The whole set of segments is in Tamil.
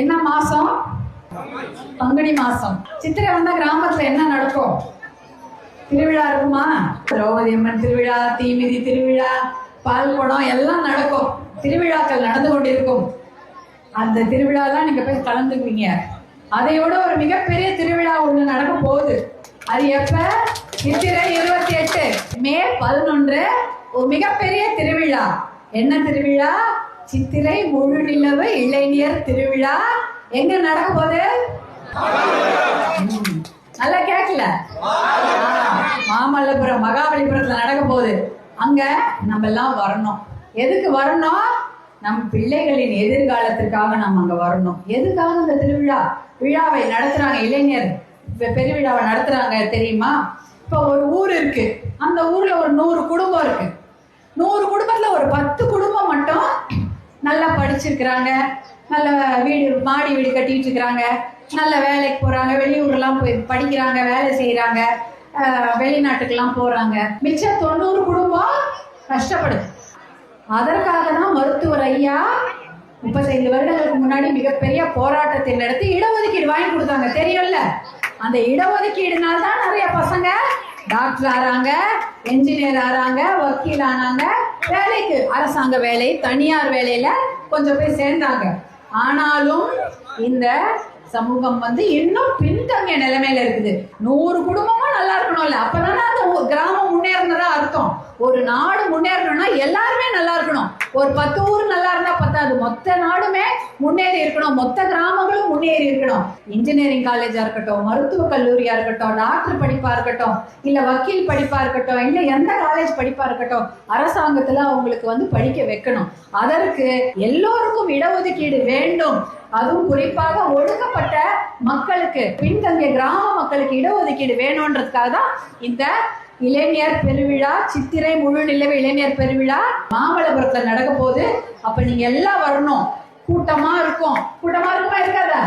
என்ன மாசம்? பங்குனி மாசம். சித்திரை வந்தா கிராமத்துல என்ன நடக்கும்? திருவிழா இருக்குமா? திரௌபதி அம்மன் திருவிழா தீமிதி திருவிழா பால் குடம் எல்லாம் நடக்கும். திருவிழாக்கள் நடந்து கொண்டிருக்கும். அந்த திருவிழாலாம் நீங்க போய் கலந்துக்குவீங்க. அதையோட ஒரு மிகப்பெரிய திருவிழா ஒண்ணு நடக்க போகுது. அது எப்ப? சித்திரை இருபத்தி எட்டு. மே பதினொன்று. ஒரு மிகப்பெரிய திருவிழா. என்ன திருவிழா? சித்திரை முழு நிலவு இளைஞர் திருவிழா. எங்க நடக்க போகுது? நல்லா கேட்கல மாமல்லபுரம் மகாபலிபுரத்துல நடக்க போகுது. அங்க நம்ம எல்லாம் வரணும். எதுக்கு வரணும்? நம் பிள்ளைகளின் எதிர்காலத்திற்காக நாம் அங்க வரணும். எதுக்காக அந்த திருவிழா? விழாவை நடத்துறாங்க இளைஞர். பெருவிழாவை நடத்துறாங்க தெரியுமா? இப்போ ஒரு ஊர் இருக்கு. அந்த ஊர்ல ஒரு நூறு குடும்பம் இருக்கு. நூறு குடும்பத்துல ஒரு பத்து குடும்பம் படிச்சிருக்கிறாங்க. நல்ல வீடு மாடி வீடு கட்டிட்டு இருக்கிறாங்க நல்ல வேலைக்கு போறாங்க. வெளியூர்லாம் போய் படிக்கிறாங்க வேலை செய்யறாங்க வெளிநாட்டுக்கெல்லாம் போறாங்க. மிச்சம் தொண்ணூறு குடும்பம் கஷ்டப்படுது. அதற்காக தான் மருத்துவர் ஐயா முப்பத்தைந்து வருடங்களுக்கு முன்னாடி மிகப்பெரிய போராட்டத்தை நடத்தி இடஒதுக்கீடு வாங்கி கொடுத்தாங்க. தெரியும்ல? அந்த இடஒதுக்கீடுனால தான் நிறைய பசங்க டாக்டர் ஆறாங்க என்ஜினியர் ஆறாங்க வக்கீல் ஆனாங்க வேலைக்கு. அரசாங்க வேலை தனியார் வேலையில கொஞ்சம் பேர் சேர்ந்தாங்க. ஆனாலும் இந்த சமூகம் வந்து இன்னும் பின்தங்கிய நிலைமையில இருக்குது. நூறு குடும்பமும் நல்லா இருக்கணும்ல. அப்பதானே அந்த கிராமம் முன்னேறினதா அர்த்தம். ஒரு நாடு முன்னேறணும்னா எல்லாருமே நல்லா இருக்கணும். ஒரு பத்து ஊர் நல்லா இருந்தா பத்தாது. மொத்த நாடுமே முன்னேறி இருக்கணும். மொத்த கிராமங்களும் முன்னேறி இருக்கணும். இன்ஜினியரிங் காலேஜா இருக்கட்டும் மருத்துவ கல்லூரியா இருக்கட்டும் டாக்டர் படிப்பா இருக்கட்டும் இல்ல வக்கீல் படிப்பா இருக்கட்டும் இல்ல எந்த காலேஜ் படிப்பா இருக்கட்டும் அரசாங்கத்துல அவங்களுக்கு வந்து படிக்க வைக்கணும். அதற்கு எல்லோருக்கும் இடஒதுக்கீடு வேண்டும். அதுவும் குறிப்பாக ஒடுக்கப்பட்ட மக்களுக்கு பின்தங்கிய கிராம மக்களுக்கு இடஒதுக்கீடு வேணும்ன்றதுக்காக தான் இந்த இளைஞர் பெருவிழா சித்திரை முழு நிலவு இளைஞர் பெருவிழா மாமல்லபுரத்துல நடக்க போகுது. அப்ப நீங்க எல்லாம் வரணும். கூட்டமா இருக்கும். கூட்டமா இருக்குமா இருக்காதா?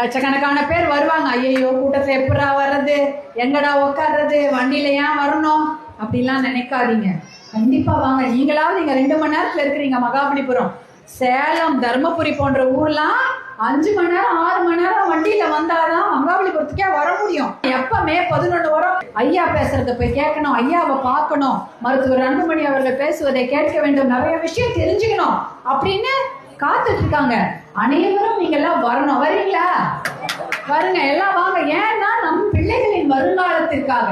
லட்சக்கணக்கான பேர் வருவாங்க. ஐயோ கூட்டத்தை எப்படா வர்றது? எங்கடா உட்கார்றது வண்டியில ஏன் வரணும்? அப்படிலாம் நினைக்காதீங்க. கண்டிப்பா வாங்க. நீங்களாவது இங்க ரெண்டு மணி நேரத்துல இருக்கிறீங்க மகாபலிபுரம். சேலம் தர்மபுரி போன்ற ஊர்லாம் அஞ்சு மணி நேரம் ஆறு மணி நேரம் வண்டியில வந்தாதான் மகாபலிபுரத்துக்கே வர முடியும். எப்பமே பதினொன்று வரும். ஐயா பேசுறத போய் கேட்கணும் ஐயாவை பார்க்கணும் மருத்துவர் அன்புமணி அவர்கள் பேசுவதை கேட்க வேண்டும் நிறைய விஷயம் தெரிஞ்சுக்கணும் அப்படின்னு காத்துட்டு இருக்காங்க அனைவரும் நீங்க எல்லாம் வரணும். வரீங்களா? வருங்க. எல்லாம் வாங்க. ஏன்னா நம் பிள்ளைகளின் வருங்காலத்திற்காக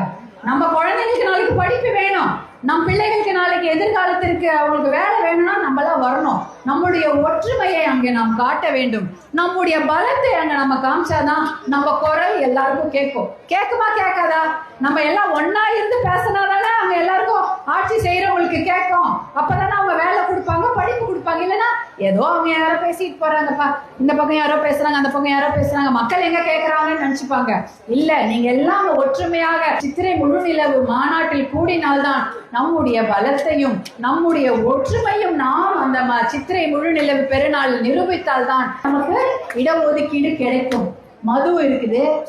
நம்ம குழந்தைங்களுக்கு நாளைக்கு படிப்பு வேணும். நம் பிள்ளைகளுக்கு நாளைக்கு எதிர்காலத்திற்கு அவங்களுக்கு வேலை வேணும்னா நம்ம எல்லாம் வரணும். நம்முடைய ஒற்றுமையை அங்கே நாம் காட்ட வேண்டும். நம்முடைய பலத்தை அங்க நம்ம காமிச்சாதான் நம்ம குரல் எல்லாருக்கும் கேட்கும். கேட்குமா கேட்காதா? நம்ம எல்லாம் ஒன்னா இருந்து பேசினாதானே அவங்க எல்லாருக்கும் ஆட்சி செய்யறவங்களுக்கு கேட்கும். அப்பதானே அவங்க வேலை கொடுப்பாங்க படிப்பு கொடுப்பாங்க இல்லைன்னா ஏதோ அவங்க யாரோ பேசிட்டு போறாங்கப்பா. இந்த பக்கம் யாரோ பேசுறாங்க அந்த பக்கம் யாரோ பேசுறாங்க. மக்கள் எங்க கேட்கறாங்கன்னு நினைச்சுப்பாங்க. இல்ல நீங்க எல்லாம் ஒற்றுமையாக சித்திரை முழுநிலவு மாநாட்டில் கூடினால்தான் நம்முடைய பலத்தையும் நம்முடைய ஒற்றுமையும் நாம் அந்த ம- சித்திரை முழுநிலவு பெருநாள் நிரூபித்தால்தான் நமக்கு இடஒதுக்கீடு கிடைக்கும். மது இருக்குது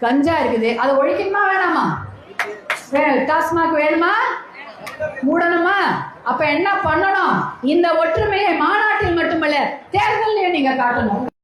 கஞ்சா இருக்குது. அதை ஒழிக்கணுமா வேணாமா? டாஸ்மாக் வேணுமா? அப்ப என்ன பண்ணணும்? இந்த ஒற்றுமையை மாநாட்டில் மட்டுமல்ல தேர்தலையும் நீங்க காட்டணும்.